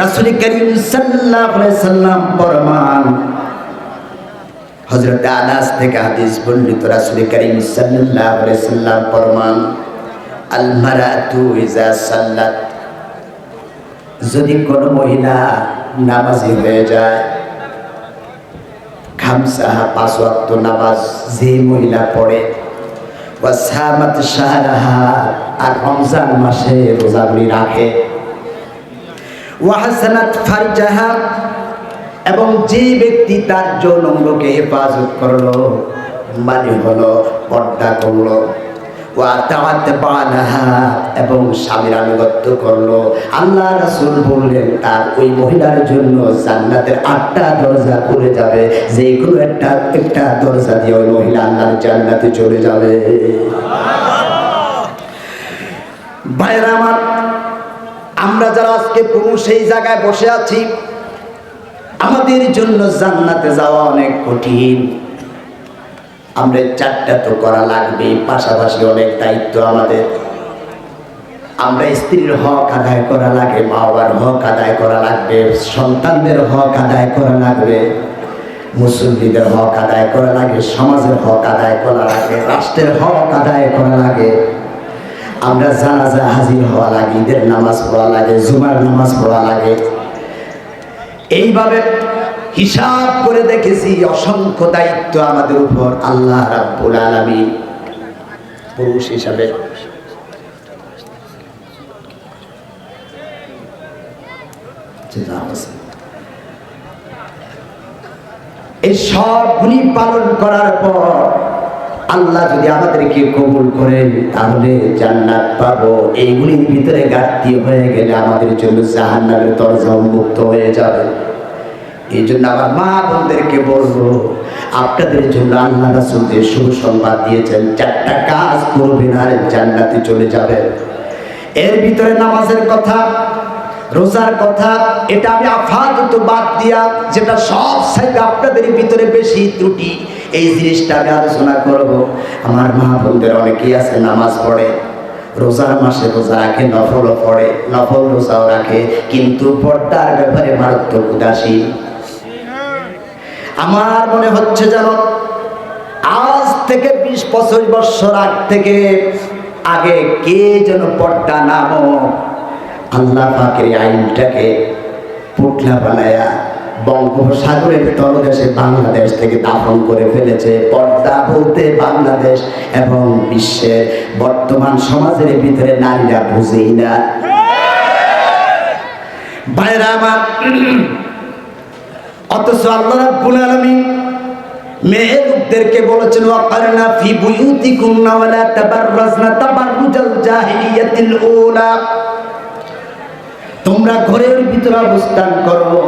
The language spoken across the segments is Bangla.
রাসূল করিম সাল্লাম ফরমান, হযরত আনাস থেকে হাদিস বর্ণিত, রাসূল করিম সাল্লাল্লাহু সাল্লাম সাল্লাত, যদি কোনো মহিলা নামাজি হয়ে যায় নামাজ যে মহিলা পড়ে আর রমজান মাসে রোজাগুলি রাখে। ওয়াহাসানাত ফারজাহা, এবং যে ব্যক্তি তার যৌনঙ্গকে হেফাজত করল মানে হলো পর্দা করল এবং স্বামীর আনুগত্য করল। আল্লাহ রাসূল বললেন, তার ওই মহিলার জন্য জান্নাতের আটটা দরজা খুলে যাবে। যে কোনো একটা একটা দরজা দিয়ে ওই মহিলা আল্লাহর জান্নাতে চলে যাবে। ভাইরা আমার আমরা যারা আজকে পুরুষ সেই জায়গায় বসে আছি, আমাদের জন্য জান্নাতে যাওয়া অনেক কঠিন। আমরা চারটা তো করা লাগবে, পাশাপাশি অনেক দায়িত্ব আমাদের। আমরা স্ত্রীর হক আদায় করা লাগে মা বাবার হক আদায় করা লাগবে, সন্তানদের হক আদায় করা লাগবে, মুসল্লিদের হক আদায় করা লাগে, সমাজের হক আদায় করা লাগে, রাষ্ট্রের হক আদায় করা লাগে। আমরা জানাজা হাজির হওয়া লাগে, ঈদের নামাজ পড়া লাগে, জুমার নামাজ পড়া লাগে। এইভাবে হিসাব করে দেখেছি, অসংখ্য দায়িত্ব আমাদের উপর, আল্লাহ রাব্বুল আলামিন। পুরুষ হিসাবে। এই সবগুলি পালন করার পর আল্লাহ যদি আমাদেরকে কবুল করেন, তাহলে জান্নাত পাবো। এইগুলির ভিতরে ঘাটতি হয়ে গেলে আমাদের জন্য জাহান্নামের দরজা উন্মুক্ত হয়ে যাবে। এই জন্য আমার মা বোনদেরকে বলব, আপনাদের জন্য আল্লাহ রাসুল যে শুভ সংবাদ দিয়েছেন, চারটা কাজ করবেন আর জান্নাতে চলে যাবেন। এর ভিতরে নামাজের কথা, রোজার কথা, এটা আমি আফাদত বাদ দিয়া, যেটা সব সাইড আপনাদের ভিতরে বেশি ত্রুটি এই জিনিসটা আমি আলোচনা করব। আমার মা বোনদের অনেকেই আছে, নামাজ পড়ে, রোজার মাসে রোজা রাখে নফলও পড়ে, নফল রোজাও রাখে, কিন্তু পর্দার ব্যাপারে মারাত্মক উদাসীন। আমার মনে হচ্ছে যেন আজ থেকে বিশ পঁচিশ বছর আগ থেকে আগে কে যেন পর্দা নামক আল্লাহ পাকের আইনটাকে পুটলা বানায়া বঙ্গোপসাগরের তলদেশে বাংলাদেশ থেকে দাফন করে ফেলেছে পর্দা বলতে বাংলাদেশ এবং বিশ্বের বর্তমান সমাজের ভিতরে নারীরা বুঝেই না। বাইরা আমার, অথচ আল্লাহ রাব্বুল মেয়ে লোকদেরকে বলেছেন ফি ওয়ালা তাবাররাজনা তাবাররুজাল জাহিলিয়াতিল তোমরা ঘরের ভিতরে অবস্থান করো।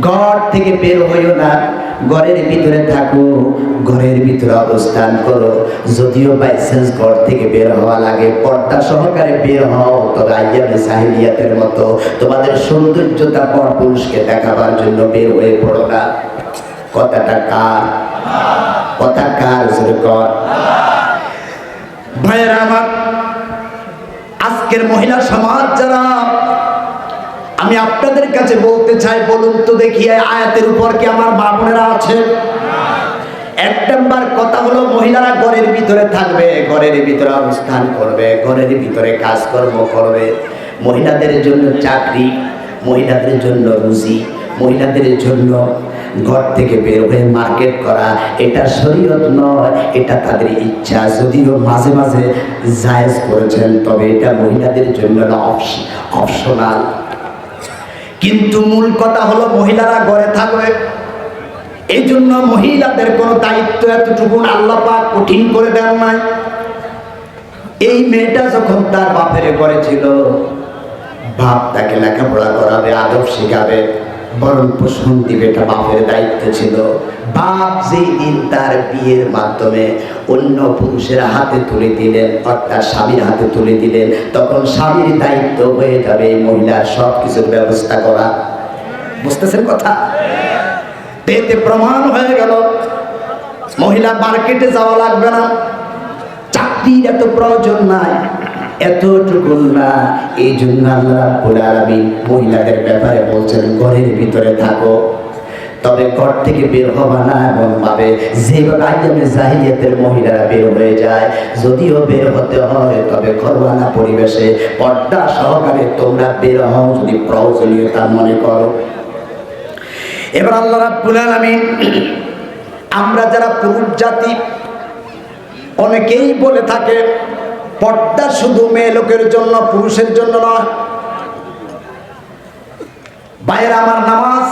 ঘর থেকে বের হইও না। ঘরের ভিতরে থাকো, ঘরের ভিতরে অবস্থান করো। যদিও বাইসেন্স ঘর থেকে বের হওয়া লাগে, পর্দা সহকারে বের হও। তবে আইয়ামে সাহিলিয়াতের মতো তোমাদের সৌন্দর্যতা পর পুরুষকে দেখাবার জন্য বের হয়ে পড়ো না। কথাটা কার? কথা কার কর? ভাইয়েরা আমার, আজকের মহিলা সমাজ যারা আমি আপনাদের কাছে বলতে চাই, বলুন তো দেখি আয়াতের উপর কি আমার মা বোনেরা আছে? এক নম্বর কথা হলো, মহিলারা ঘরের ভিতরে থাকবে, ঘরের ভিতরে অবস্থান করবে, ঘরের ভিতরে কাজকর্ম করবে। মহিলাদের জন্য চাকরি, মহিলাদের জন্য রুজি, মহিলাদের জন্য ঘর থেকে বের হয়ে মার্কেট করা, এটা শরীয়ত নয়, এটা তাদের ইচ্ছা। যদিও মাঝে মাঝে জায়েজ করেছেন, তবে এটা মহিলাদের জন্য অপশনাল। কিন্তু মূল কথা হলো মহিলারা ঘরে থাকবে। এই জন্য মহিলাদের কোনো দায়িত্ব এতটুকু আল্লাহ পাক কঠিন করে দেন নাই। এই মেয়েটা যখন তার বাপের ঘরে ছিল, বাপ তাকে লেখাপড়া করাবে, আদব শেখাবে। বরং পোষণ দিবে এটা বাপের দায়িত্ব ছিল। বাপ যেই দিন তার বিয়ের মাধ্যমে অন্য পুরুষের হাতে তুলে দিলেন, অর্থাৎ স্বামীর হাতে তুলে দিলেন, তখন স্বামীর দায়িত্ব হয়ে যাবে মহিলার সব কিছুর ব্যবস্থা করা। বুঝতেছেন কথা? এতে প্রমাণ হয়ে গেল। মহিলা মার্কেটে যাওয়া লাগবে না। চাকরির এত প্রয়োজন নাই। এতটুকু না। এই জন্য আল্লাহ রাব্বুল আলামিন মহিলাদের ব্যাপারে বলছেন, ঘরের ভিতরে থাকো। তবে ঘর থেকে বের হবা না এমন ভাবে। যেভাবে আইয়ামে জাহিলিয়াতের মহিলারা বের হয়ে যায়, যদিও বের হতে হয়, তবে ঘরওয়ানা পরিবেশে পর্দা সহকারে তোমরা বের হও যদি প্রয়োজনীয়তা মনে করো। এবার আল্লাহ রাব্বুল আলামিন, আমরা যারা পুরুষ জাতি, অনেকেই বলে থাকে পর্দা শুধু মেয়ে লোকের জন্য, পুরুষের জন্য নয় বাইরে আমার নামাজ,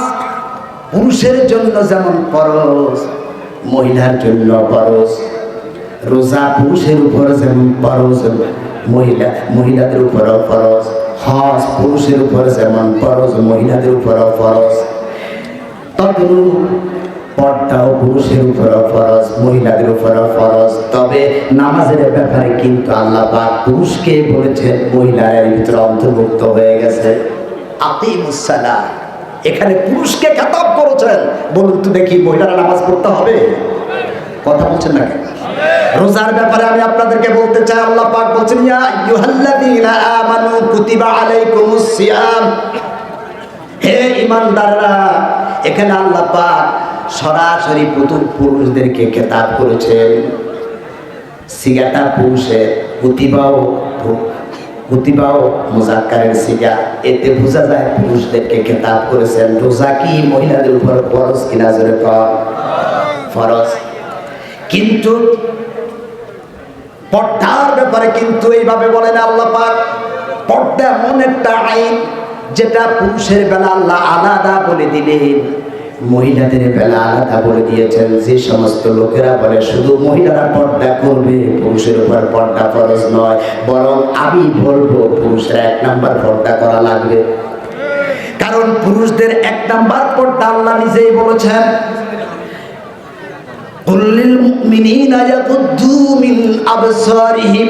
পুরুষের জন্য যেমন ফরজ, মহিলার জন্য ফরজ, রোজা পুরুষের উপর যেমন ফরজ, মহিলা, মহিলাদের উপরও ফরজ, হজ পুরুষের উপর যেমন ফরজ, মহিলাদের উপরও ফরজ। তদ্রূপ পর্দাও পুরুষের উপরও ফরজ, মহিলাদের উপরও ফরজ। তবে নামাজের ব্যাপারে কিন্তু আল্লাহ পাক পুরুষকে বলেছেন, মহিলার ভিতরে অন্তর্ভুক্ত হয়ে গেছে। আতিমুসালাম এখানে পুরুষকে খেতাব করেছেন। বলুন তো দেখি মহিলারা নামাজ পড়তে হবে? কথা বলছেন না কেন? রোজার ব্যাপারে আমি আপনাদেরকে বলতে চাই, আল্লাহ পাক বলছেন, ইয়া আইয়ুহাল্লাযীনা আমানু কুতিবা আলাইকুমুস সিয়াম হে ইমানদাররা, এখানে আল্লাহ পাক সরাসরি পুতুল পুরুষদেরকে খেতাব করেছেন সিগাটা পুরুষের প্রতিভাও প্রতিভাও সিগা এতে বোঝা যায় পুরুষদেরকে খেতাব করেছেন রোজা কি মহিলাদের উপর ফরজ কিনা ফরজ। কিন্তু পর্দার ব্যাপারে কিন্তু এইভাবে বলেন আল্লাহ পাক, পর্দা এমন একটা আইন যেটা পুরুষের বেলা আল্লাহ আলাদা বলে দিলেন। মহিলাদের বেলা আলাদা বলে দিয়েছেন যে সমস্ত লোকেরা বলে শুধু মহিলারা পর্দা করবে পুরুষের উপর পর্দা ফরজ নয় বরং আমি বলবো পুরুষের এক নাম্বার পর্দা করা লাগবে কারণ পুরুষদের এক নাম্বার পর্দা আল্লাহ নিজেই বলেছেন قل للمؤمنين يغضوا من أبصارهم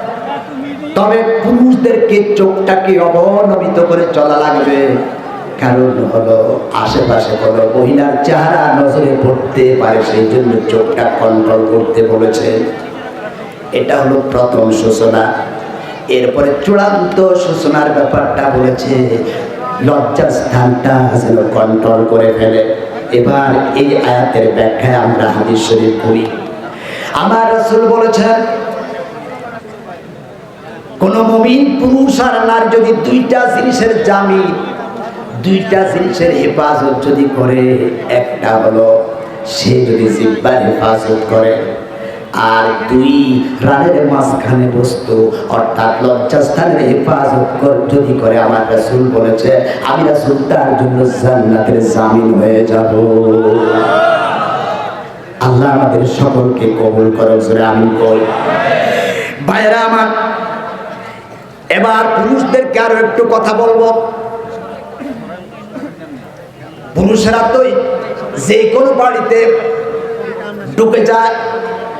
তবে পুরুষদেরকে চোখটাকে অবনমিত করে চলা লাগবে। কারণ হলো আশেপাশে কোনো মহিলার চেহারা নজরে পড়তে পারে, সেই জন্য চোখটা কন্ট্রোল করতে বলেছে। এটা হলো প্রথম সূচনা। এরপরে চূড়ান্ত সূচনার ব্যাপারটা বলেছে লজ্জার স্থানটা যেন কন্ট্রোল করে ফেলে। এবার এই আয়াতের ব্যাখ্যায় আমরা হাদিস শরীফ করি আমার রাসূল বলেছেন কোন মমিন, পুরুষ আর নার যদি দুইটা জিনিসের জামিন দুইটা জিনিসের হেফাজত যদি করে, একটা হলো সে যদি জিব্বার হেফাজত করে, আর দুই রানের মাঝখানে বস্তু, অর্থাৎ লজ্জাস্থানের হেফাজত যদি করে, আমার রাসূল বলেছে, আমি রাসূল তার জন্য জান্নাতের জামিন হয়ে যাব। আল্লাহ আমাদের সকলকে কবুল করে আমি কই। ভাইরা আমার এবার পুরুষদেরকে আরও একটু কথা বলব। পুরুষেরা তো যে কোনো বাড়িতে ঢুকে যায়,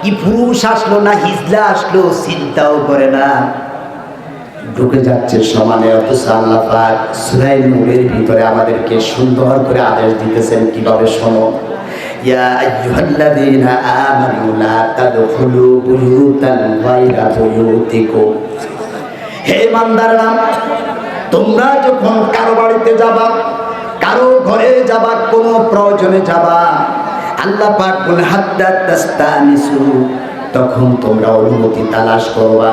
কি পুরুষ আসলো না হিজলা আসলো চিন্তাও করে না। ঢুকে যাচ্ছে সমানে, অথচ আল্লাহ ভিতরে আমাদেরকে সুন্দর করে আদেশ দিতেছেন, কীভাবে শোনো? ইয়া আমানু লা তাদখুলু বুয়ুতান গায়রা বুয়ুতিকুম। হে ইমানদাররা তোমরা যখন কারও বাড়িতে যাবা, কারও ঘরে যাবা, কোনো প্রয়োজনে যাবা, আল্লাহ তখন তোমরা অনুমতি তালাশ করবা।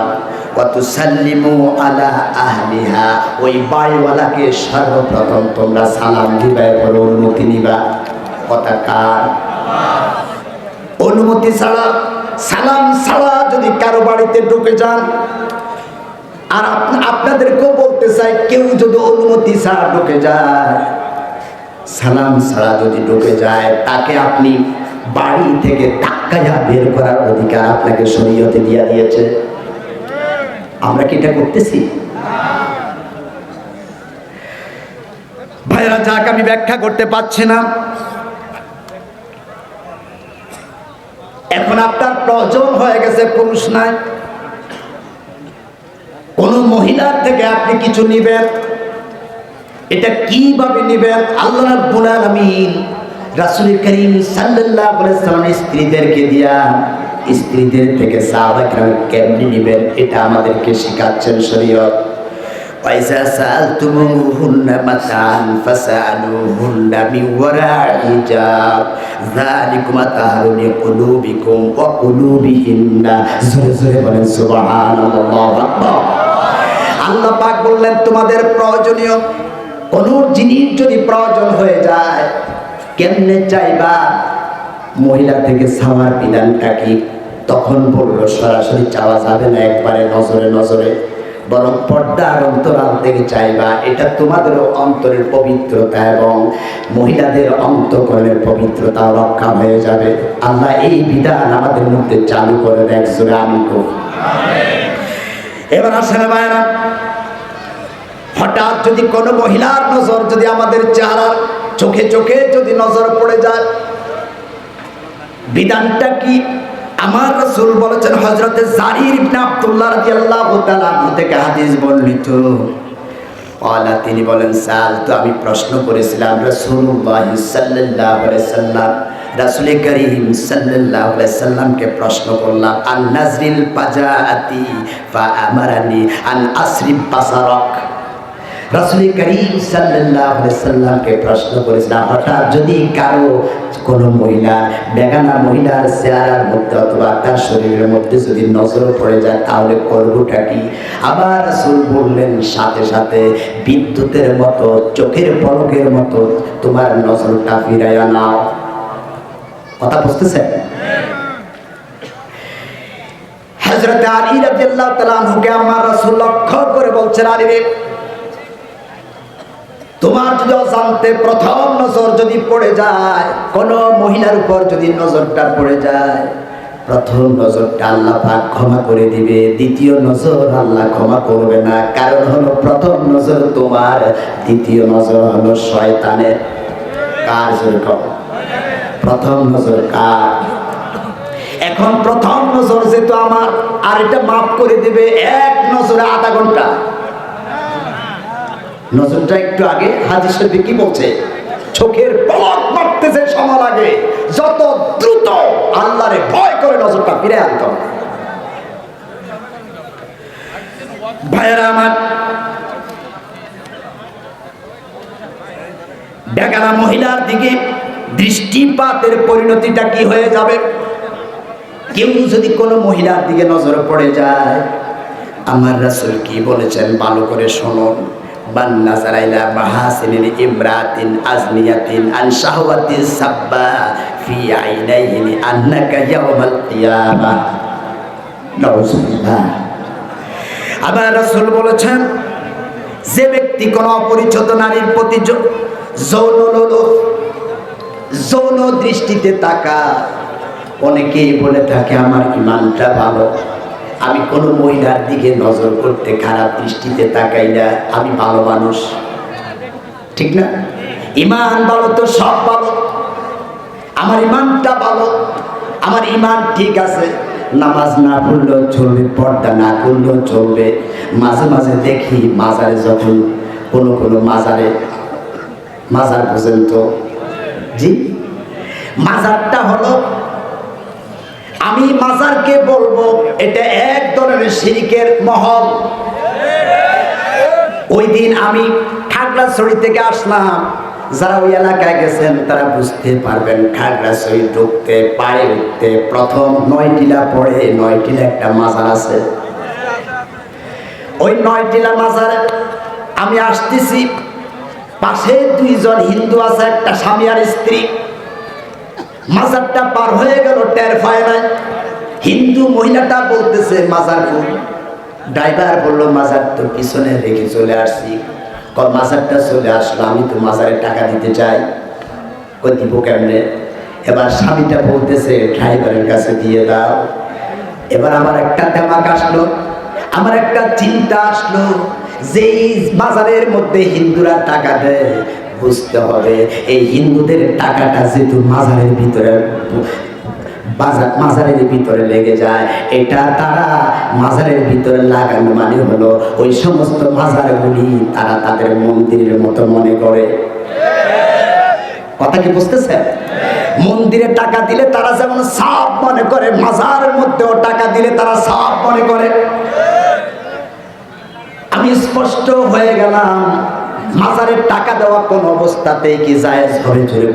কত সাল্লিমু আলা আহলিহা ওই বাড়িওয়ালাকে সর্বপ্রথম তোমরা সালাম দিবা, এরপর অনুমতি নিবা। কথা কার? অনুমতি ছাড়া, সালাম ছাড়া যদি কারও বাড়িতে ঢুকে যান আর আপ- আপনাদেরকেও বলতে চাই, কেউ যদি অনুমতি ছাড়া ঢুকে যায়, সালাম ছাড়া যদি ঢুকে যায়, তাকে আপনি বাড়ি থেকে ধাক্কায়া বের করার অধিকার আপনাকে শরীয়তে দিয়া দিয়েছে। আমরা কি এটা করতেছি? ভাইরা, যাক, আমি ব্যাখ্যা করতে পারছি না। এখন আপনার প্রয়োজন হয়ে গেছে, পুরুষ নাই। কোন মহিলার থেকে আপনি কিছু নিবেন এটা কিভাবে নিবেন আল্লাহ রাব্বুল আলামিন রাসূল করিম সাল্লাল্লাহু আলাইহি সাল্লামের স্ত্রীদেরকে দিয়া স্ত্রীদের থেকে সাহাবা کرام কেমনে নিবেন এটা আমাদেরকে শেখাচ্ছেন শরীয়ত وإذا سألتموهن متاعا فسألوهن من وراء حجاب ذلكم أطهر لقلوبكم وقلوبهن জোরে জোরে বলেন সুবহানাল্লাহ আকবার আল্লাহ পাক বললেন, তোমাদের প্রয়োজনীয় কোন জিনিস যদি প্রয়োজন হয়ে যায়, কেমনে চাইবা? মহিলা থেকে ছাওয়ার বিধানটা কি তখন বলল, সরাসরি চাওয়া যাবে না, একবারে নজরে নজরে। বরং পর্দার অন্তরাল থেকে চাইবা। এটা তোমাদের অন্তরের পবিত্রতা এবং মহিলাদের অন্তকরণের পবিত্রতা রক্ষা হয়ে যাবে। আল্লাহ এই বিধান আমাদের মধ্যে চালু করে দেখ সুরে আমি করি। এবার আসলে ভাইরা হঠাৎ যদি কোনো মহিলার নজর যদি আমাদের চেহারার চোখে চোখে যদি নজর পড়ে যায়, বিধানটা কি? আমার রাসূল বলেছেন, হযরতে জারির ইবনে আব্দুল্লাহ রাদিয়াল্লাহু তাআলা থেকে হাদিস বর্ণিত। আলা তিনি বলেন সাল তো আমি প্রশ্ন করেছিলাম, রাসূলুল্লাহ সাল্লাল্লাহু আলাইহি সাল্লাম রাসূল করিম আলাইহি সাল্লামকে প্রশ্ন করলাম, আন নাজরিল পাজাআতি ফা আমারানি আন আসরিব বাসারাক? রাসূল করিম আলাইহি সাল্লামকে প্রশ্ন করেছিলাম, হঠাৎ যদি কারও কোন মহিলা, বেগানা মহিলার চেহারার মধ্যে অথবা তার শরীরের মধ্যে যদি নজর পড়ে যায়, তাহলে করবোটা কি? আবার রাসূল বললেন, সাথে সাথে বিদ্যুতের মতো, চোখের পলকের মতো তোমার নজরটা ফিরাইয়া নাও। কথা হযরত আলী আমার রাসূল লক্ষ্য করে বলছেন, আলী তোমার যদি প্রথম নজর যদি পড়ে যায়, কোন মহিলার উপর যদি নজরটা পড়ে যায়, প্রথম নজরটা আল্লাহ পাক ক্ষমা করে দিবে, দ্বিতীয় নজর আল্লাহ ক্ষমা করবে না। কারণ হলো প্রথম নজর তোমার, দ্বিতীয় নজর হলো শয়তানের। কার যেরকম প্রথম নজর কার? এখন প্রথম নজর যেহেতু আমার, আর এটা মাফ করে দিবে এক নজরে আধা ঘণ্টা। নজরটা একটু আগে হাজির শরীফে কি বলছে? চোখের পলক মারতে যে সময় লাগে, যত দ্রুত আল্লাহরে ভয় করে নজরটা ফিরে আনতে ভাইয়েরা আমার বেগানা মহিলার দিকে দৃষ্টিপাতের পরিণতিটা কি হয়ে যাবে? কেউ যদি কোনো মহিলার দিকে নজর পড়ে যায়, আমার রাসূল কি বলেছেন? ভালো করে শুনুন। নাজারা ইলা মাহাসিনিন ইমরাতিন আজনিয়াতিন আন সাব্বা রাসূল বলেছেন, যে ব্যক্তি কোনো অপরিচিত নারীর প্রতি যৌন যৌন দৃষ্টিতে তাকা। অনেকেই বলে থাকে, আমার ইমানটা ভালো। আমি কোনো মহিলার দিকে নজর করতে খারাপ দৃষ্টিতে তাকাই না। আমি ভালো মানুষ। ঠিক না? ইমান ভালো তো সব ভালো। আমার ইমানটা ভালো। আমার ইমান ঠিক আছে। নামাজ না পড়লেও চলবে, পর্দা না করলেও চলবে। মাঝে মাঝে দেখি মাজারে যখন কোনো কোনো মাজারে, মাজার বুঝেন তো জি মাজারটা হলো, আমি মাজারকে বলব, এটা এক ধরনের শিরিকের মহল। ওই দিন আমি খাগড়াছড়ি থেকে আসলাম। যারা ওই এলাকায় গেছেন, তারা বুঝতে পারবেন, খাগড়াছড়ি ঢুকতে, পায়ে উঠতে, প্রথম নয় টিলা পড়ে নয় টিলা একটা মাজার আছে। ওই নয় টিলা মাজার আমি আসতেছি পাশে দুইজন হিন্দু আছে, একটা স্বামী আর স্ত্রী। মাজারটা পার হয়ে গেল, টের পায় নাই। হিন্দু মহিলাটা বলতেছে, মাজার কোন ড্রাইভার বলল, মাজার তো পিছনে রেখে চলে আসছি। ক মাজারটা চলে আসলো, আমি তো মাজারে টাকা দিতে চাই। ও দিব কেমনে? এবার স্বামীটা বলতেছে, ড্রাইভারের কাছে দিয়ে দাও। এবার আমার একটা দেমাক আসলো। আমার একটা চিন্তা আসলো যেই বাজারের মধ্যে হিন্দুরা টাকা দেয়, বুঝতে হবে এই হিন্দুদের টাকাটা যেহেতু মাজারের ভিতরে বাজার মাজারের ভিতরে লেগে যায়, এটা তারা মাজারের ভিতরে লাগানো মানে হলো ওই সমস্ত মাজারগুলি তারা তাদের মন্দিরের মতো মনে করে। কথা কি বুঝতেছেন? মন্দিরে টাকা দিলে তারা যেমন সাপ মনে করে, মাজারের মধ্যেও টাকা দিলে তারা সাপ মনে করে। আমি স্পষ্ট হয়ে গেলাম, মাজারের টাকা দেওয়া কোন অবস্থাতেই কি জায়েজ হবে জোরে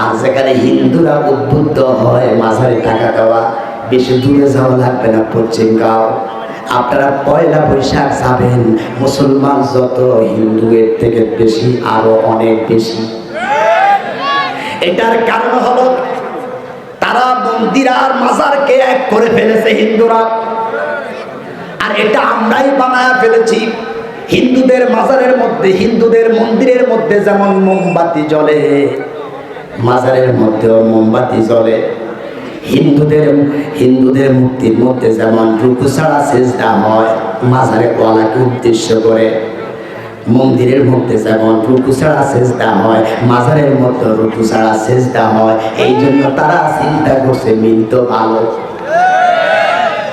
আর যেখানে হিন্দুরা উদ্বুদ্ধ হয় মাজারে টাকা দেওয়া, বেশি দূরে যাওয়া লাগবে না পশ্চিম গাঁও। আপনারা পয়লা বৈশাখ যাবেন, মুসলমান যত, হিন্দু এর থেকে বেশি, আরও অনেক বেশি। এটার কারণ হলো, তারা মন্দির আর মাজারকে এক করে ফেলেছে হিন্দুরা। আর এটা আমরাই বানায় ফেলেছি। হিন্দুদের মাজারের মধ্যে, হিন্দুদের মন্দিরের মধ্যে যেমন মোমবাতি জ্বলে, মাজারের মধ্যেও মোমবাতি জ্বলে। হিন্দুদের হিন্দুদের মূর্তির মধ্যে যেমন রুকু ছাড়া সেজদা হয়, মাজারে কলাকে উদ্দেশ্য করে। মন্দিরের মধ্যে যেমন রুকু ছাড়া সেজদা হয়, মাজারের মধ্যে রুকু ছাড়া সেজদা হয়, এই জন্য তারা চিন্তা করছে মিল ভালো।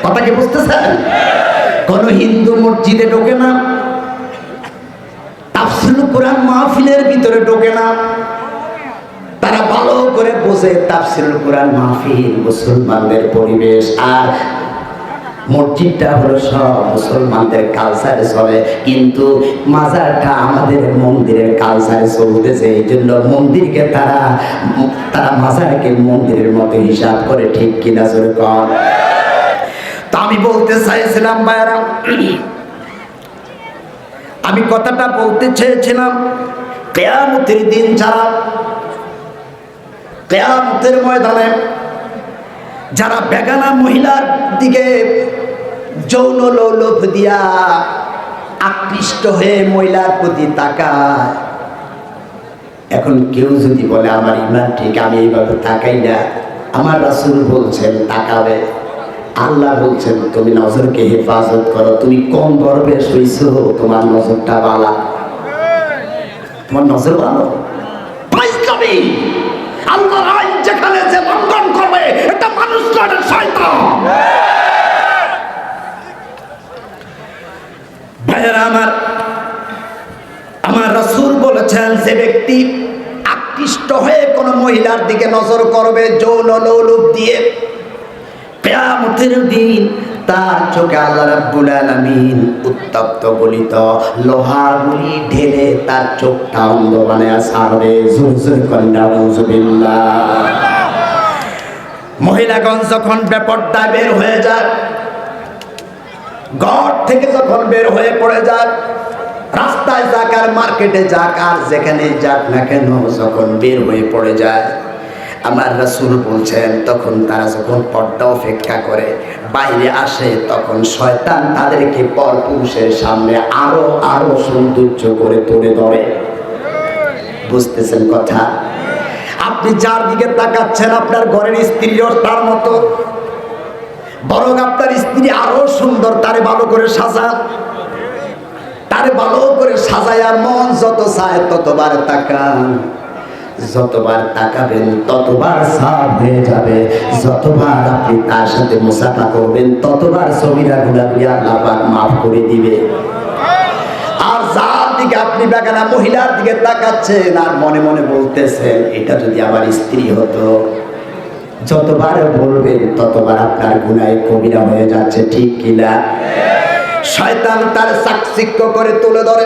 কথা কি বুঝতেছেন? কোন হিন্দু মসজিদে ঢোকে না। তাফসিল কোরআন মাহফিলের ভিতরে ঢোকে না। তারা ভালো করে বোঝে তাফসিল কোরআন মাহফিল মুসলমানদের পরিবেশ আর মসজিদটা হলো সব মুসলমানদের কালচারে চলে। কিন্তু মাজারটা আমাদের মন্দিরের কালচারে চলতেছে, এই জন্য মন্দিরকে তারা তারা মাজারকে মন্দিরের মতো হিসাব করে, ঠিক কিনা জোরে কর আমি বলতে চাইছিলাম ভাইরা আমি কথাটা বলতে চেয়েছিলাম, কেয়ামতের দিন ছাড়া কেয়ামতের ময়দানে যারা বেগানা মহিলার দিকে যৌন লোভ দিয়া আকৃষ্ট হয়ে মহিলার প্রতি তাকায়, এখন কেউ যদি বলে, আমার ইমান ঠিক, আমি এইভাবে তাকাই না। আমার রাসুল বলছেন, তাকাবে। আল্লাহ বলছেন তুমি নজরকে হেফাজত করো। তুমি কম গর্বে শুইছো তোমার নজরটা বালা। তোমার নজর ভালো ফাইজলামি। আল্লাহর আইন যেখানে যে লঙ্ঘন করবে এটা মানুষ নয়, শয়তান। ভাইয়েরা আমার আমার রসুল বলেছেন যে ব্যক্তি আকৃষ্ট হয়ে কোনো মহিলার দিকে নজর করবে যৌন লৌলুপ দিয়ে কেয়ামতের দিন তার চোখে আল্লাহ রাব্বুল আলামিন উত্তপ্ত গলিত লোহার গুলি ঢেলে তার চোখটা অন্ধ বানায় ছাড়বে জোর জোর কন্যা মহিলাগণ যখন বেপরদায় বের হয়ে যায়, ঘর থেকে যখন বের হয়ে পড়ে যাক রাস্তায় যাক আর মার্কেটে যাক, আর যেখানে যাক না কেন, যখন বের হয়ে পড়ে যায় আমার রাসুল বলছেন, তখন তারা যখন পর্দা অপেক্ষা করে, বাইরে আসে, তখন শয়তান তাদেরকে পর পুরুষের সামনে আরও আরও সৌন্দর্য করে তুলে ধরে। বুঝতেছেন কথা? আপনি যার দিকে তাকাচ্ছেন, আপনার ঘরের স্ত্রীও তার মতো। বরং আপনার স্ত্রী আরও সুন্দর, তারে ভালো করে সাজান তারে ভালো করে সাজায় আর মন যত চায় ততবার তাকান। যতবার তাকাবেন, ততবার সাফ হয়ে যাবে। যতবার আপনি তার সাথে মুসাফা করবেন, ততবার ছবিরা গুলাগুলি আল্লাহ পাক মাফ করে দিবে। আর যার দিকে আপনি বেগানা মহিলার দিকে তাকাচ্ছেন আর মনে মনে বলতেছেন, এটা যদি আমার স্ত্রী হতো। যতবার বলবেন, ততবার আপনার গুনায় কবিরা হয়ে যাচ্ছে, ঠিক কিনা? শয়তান তার চাকচিক্য করে তুলে ধরে।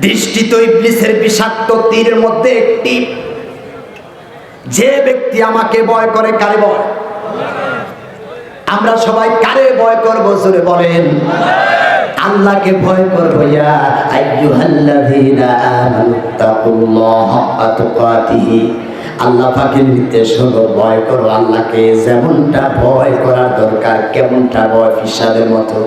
দৃষ্টি তো ইবলিসের বিষাক্ত তীরের মধ্যে একটি। যে ব্যক্তি আমাকে ভয় করে, কারে ভয়? আমরা সবাই কারে ভয় করব, জোরে বলেন। আল্লাহকে ভয় করব আল্লাহ পাকের নির্দেশ হলো, ভয় করো আল্লাহকে। যেমনটা ভয় করার দরকার, কেমনটা ভয়? ফিসাদের মতো,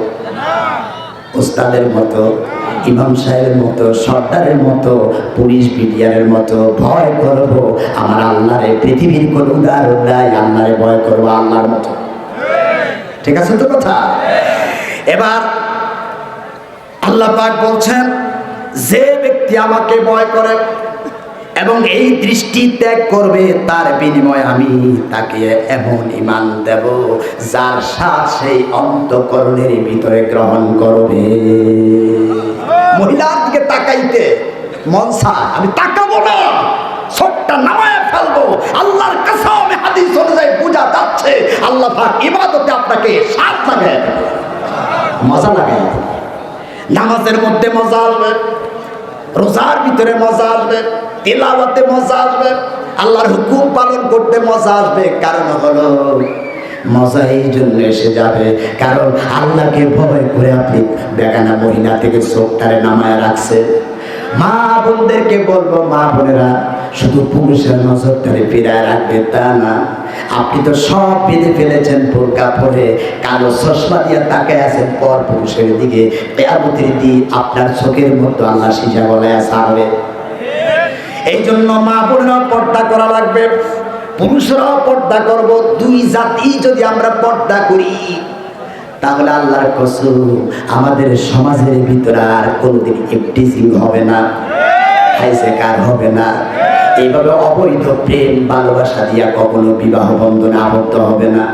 উস্তাদের মতো। ইমাম সাহেবের মতো, সর্দারের মতো, পুলিশ বিডিয়ারের মতো, ভয় করব, আমার আল্লাহরে, পৃথিবীর কোন উদাহরণ নাই আল্লাহরে ভয় করব আল্লাহর মতো। ঠিক আছে তো কথা? এবার আল্লাহ পাক বলছেন, যে ব্যক্তি আমাকে ভয় করে এবং এই দৃষ্টি ত্যাগ করবে তার বিনিময়ে আমি তাকে এমন ইমান দেব যার সাথ সেই অন্তকরণের ভিতরে গ্রহণ করবে। মহিলার দিকে তাকাইতে মন চায়, আমি তাকাবো না সবটা নামায় ফেলব। আল্লাহর কাছে হাদিস অনুযায়ী বোঝা যাচ্ছে আল্লাহ ইবাদতে আপনাকে সাথ লাগায় মজা দেবে। নামাজের মধ্যে মজা আসবে। রোজার ভিতরে মজা আসবে, তেলাওয়াতে মজা আসবে, আল্লাহর হুকুম পালন করতে মজা আসবে। কারণ হলো, মজা এই জন্য এসে যাবে। কারণ আল্লাহকে ভয় করে আপনি বেগানা মহিলা থেকে চোখটারে নামায় রাখছে মা বোনদেরকে বলব, মা বোনেরা শুধু পুরুষের নজর ধরে ফিরায় রাখবে তা না। আপনি তো সব বেঁধে ফেলেছেন বোরকা পরে কালো চশমা দিয়ে তাকায় আছেন পর পুরুষের দিকে। কেয়ামতের দিন আপনার চোখের মধ্যে আল্লাহ সিজা গলায় ছাড়বে এই জন্য মা বোনেরা পর্দা করা লাগবে। পুরুষরাও পর্দা করব। দুই জাতি যদি আমরা পর্দা করি, তাহলে আল্লাহর কসম আমাদের সমাজের ভিতরে আর কোনোদিন ইফটিজিং হবে না। হাইসেকার হবে না। এইভাবে অবৈধ প্রেম, ভালোবাসা দিয়া কখনো বিবাহ বন্ধনে আবদ্ধ হবে না।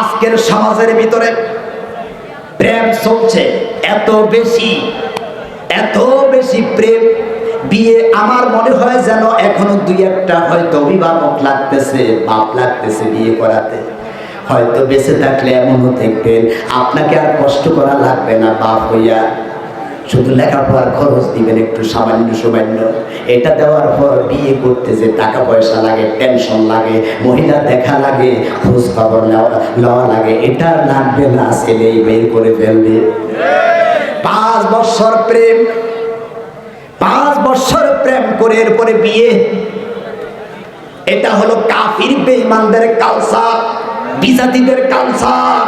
আজকের সমাজের ভিতরে প্রেম চলছে। এত বেশি এত বেশি প্রেম। বিয়ে আমার মনে হয় যেন এখনও দুই একটা হয়তো অভিভাবক লাগতেছে, বাপ লাগতেছে বিয়ে করাতে। হয়তো বেঁচে থাকলে এমনও দেখবেন। আপনাকে আর কষ্ট করা লাগবে না, বাপ হইয়া। শুধু লেখাপড়ার খরচ দিবেন একটু সামান্য সামান্য। এটা দেওয়ার পর বিয়ে করতে যে টাকা পয়সা লাগে টেনশন লাগে মহিলা দেখা লাগে, খোঁজ খবর নেওয়া লাগে, এটা লাগবে না ছেলে বের করে ফেলবে। পাঁচ বছর প্রেম, পাঁচ বছর প্রেম করে এরপরে বিয়ে। এটা হলো কাফির বেঈমানদের কালচার বিজাতিদের কালচার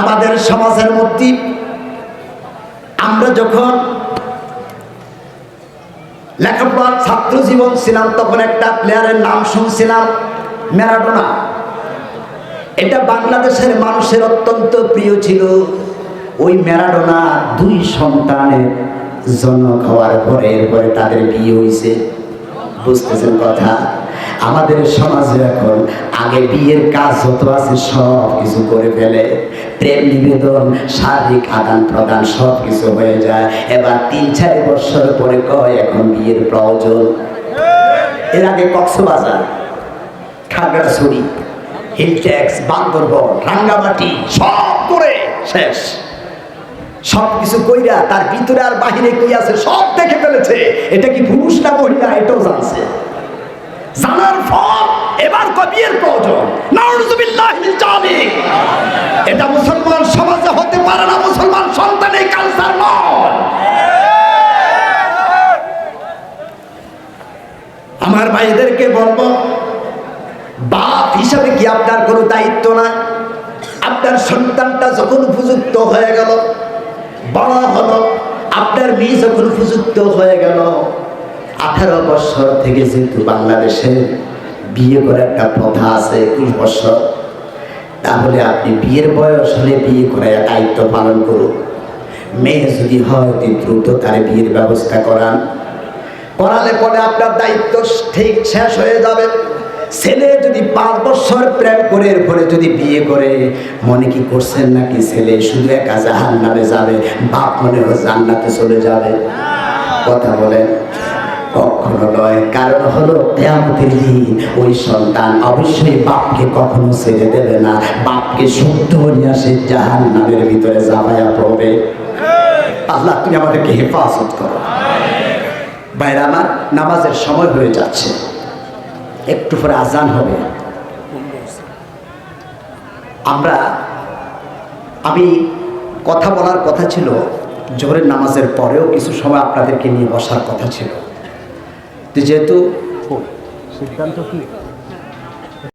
আমাদের সমাজের মধ্যে আমরা যখন লেখাপড়ার ছাত্র জীবন ছিলাম, তখন একটা প্লেয়ারের নাম শুনছিলাম, ম্যারাডোনা। এটা বাংলাদেশের মানুষের অত্যন্ত প্রিয় ছিল। ওই ম্যারাডোনা দুই সন্তানের জনক হওয়ার পরে, এরপরে তাদের বিয়ে হয়েছে বুঝতেছেন কথা? আমাদের সমাজে এখন আগে বিয়ের কাজ যত আছে সব কিছু করে ফেলে। প্রেম নিবেদন, শারীরিক আদান প্রদান সব কিছু হয়ে যায়। এবার তিন চার বছর পরে কয় এখন বিয়ের প্রয়োজন? এর আগে কক্সবাজার, খাগড়াছড়ি হিল ট্যাক্স বান্দরবন, রাঙ্গামাটি, সব করে শেষ। সব কিছু কইরা তার ভিতরে আর বাহিরে কি আছে সব দেখে ফেলেছে। এটা কি পুরুষ না মহিলা? এটাও জানছে। জানার পর এবার কবিয়ের প্রয়োজন। এটা মুসলমান সমাজে হতে পারে না, মুসলমান সন্তান এই কালচার নয়। আমার ভাইদেরকে বলব, বাপ হিসাবে কি আপনার কোনো দায়িত্ব না? আপনার সন্তানটা যখন উপযুক্ত হয়ে গেল, বড় হলো, আপনার মেয়ে যখন উপযুক্ত হয়ে গেল আঠারো বছর থেকে যেহেতু বাংলাদেশে বিয়ে করে একটা প্রথা আছে একুশ বছর, তাহলে আপনি বিয়ের বয়স হলে বিয়ে করে দায়িত্ব পালন করুন। মেয়ে যদি হয় দ্রুত তার বিয়ের ব্যবস্থা করান। করালে পরে আপনার দায়িত্ব ঠিক শেষ হয়ে যাবে। ছেলে যদি পাঁচ বছর প্রেম করে, এরপরে যদি বিয়ে করে, মনে কি করছেন নাকি ছেলে? শুধু একা জাহান যাবে, বাপ মনে হয় জান্নাতে চলে যাবে। কথা বলেন। কখনো নয় কারণ হলো কেয়ামতের দিন ওই সন্তান অবশ্যই বাপকে কখনো ছেড়ে দেবে না। বাপকে শুদ্ধ হইয়া সে জাহান নামের ভিতরে যাবাইয়া পড়বে। আল্লাহ, তুমি আমাদেরকে হেফাজত করো। বাইরে আমার, নামাজের সময় হয়ে যাচ্ছে। একটু পরে আজান হবে। আমরা, আমি কথা বলার কথা ছিল, জোহরের নামাজের পরেও কিছু সময় আপনাদেরকে নিয়ে বসার কথা ছিল। যেহেতু সিদ্ধান্ত কি?